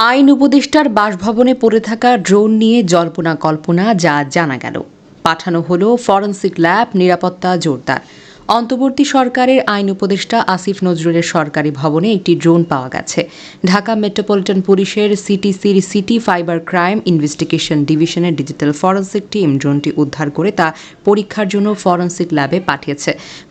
আইন উপদেষ্টার বাসভবনে পড়ে থাকা ড্রোন নিয়ে জল্পনা কল্পনা যা জানা গেল। পাঠানো হলো ফরেন্সিক ল্যাব, নিরাপত্তা জোরদার। অন্তর্বর্তী সরকারের আইন উপদেষ্টা আসিফ নজরুলের সরকারি ভবনে একটি ড্রোন পাওয়া গেছে। ঢাকা মেট্রোপলিটন পুলিশের সিটিসির সিটি ফাইবার ক্রাইম ইনভেস্টিগেশন ডিভিশনের ডিজিটাল ফরেনসিক টিম ড্রোনটি উদ্ধার করে তা পরীক্ষার জন্য ফরেনসিক ল্যাবে পাঠিয়েছে।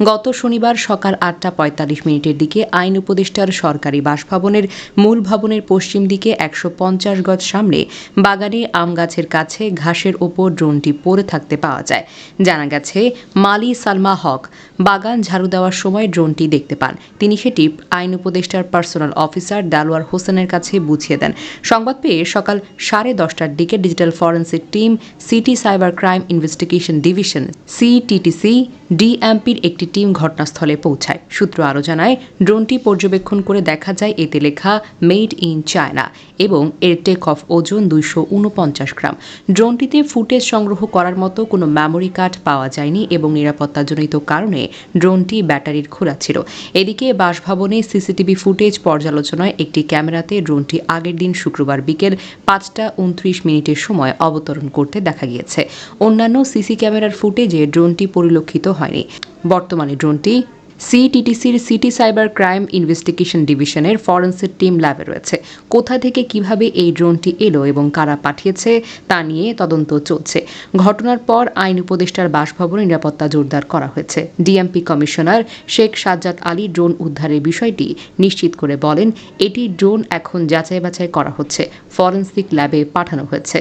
গত শনিবার সকাল আটটা পঁয়তাল্লিশ মিনিটের দিকে আইন উপদেষ্টার সরকারি বাসভবনের মূল ভবনের পশ্চিম দিকে একশো পঞ্চাশ গজ সামনে বাগানে আম গাছের কাছে ঘাসের ওপর ড্রোনটি পড়ে থাকতে পাওয়া যায়। জানা গেছে, মালি সালমা হক বাগান ঝাড়ু দেওয়ার সময় ড্রোনটি দেখতে পান। তিনি সেটি আইন উপদেষ্টার পার্সোনাল অফিসার দালোয়ার হোসেনের কাছে বুঝিয়ে দেন। সংবাদ পেয়ে সকাল সাড়ে দশটার দিকে digital forensic team CT cyber crime investigation division CTTC ডিএমপির একটি টিম ঘটনাস্থলে পৌঁছায়। সূত্র আরও জানায়, ড্রোনটি পর্যবেক্ষণ করে দেখা যায় এতে লেখা, মেড ইন চায়না এবং এর টেক অফ ওজন দুইশো উনপঞ্চাশ গ্রাম। ড্রোনটিতে ফুটেজ সংগ্রহ করার মতো কোনো মেমোরি কার্ড পাওয়া যায়নি এবং নিরাপত্তাজনিত কারণে ড্রোনটি ব্যাটারির খোলা ছিল। এদিকে বাসভবনে সিসিটিভি ফুটেজ পর্যালোচনায় একটি ক্যামেরাতে ড্রোনটি আগের দিন শুক্রবার বিকেল পাঁচটা উনত্রিশ মিনিটের সময় অবতরণ করতে দেখা গিয়েছে। অন্যান্য সিসি ক্যামেরার ফুটেজে ড্রোনটি পরিলক্ষিত হয়নি। বর্তমানে ড্রোনটি সিটিটিসির সিটি সাইবার ক্রাইম ইনভেস্টিগেশন ডিভিশনের ফরেন্সিক টিম ল্যাবে রয়েছে। কোথা থেকে কীভাবে এই ড্রোনটি এলো এবং কারা পাঠিয়েছে তা নিয়ে তদন্ত চলছে। ঘটনার পর আইন উপদেষ্টার বাসভবন নিরাপত্তা জোরদার করা হয়েছে। DMP commissioner Sheikh Sajjad Ali drone উদ্ধারের বিষয়টি নিশ্চিত করে বলেন, এটি ড্রোন এখন যাচাই বাছাই করা হচ্ছে। ফরেন্সিক ল্যাবে পাঠানো হয়েছে।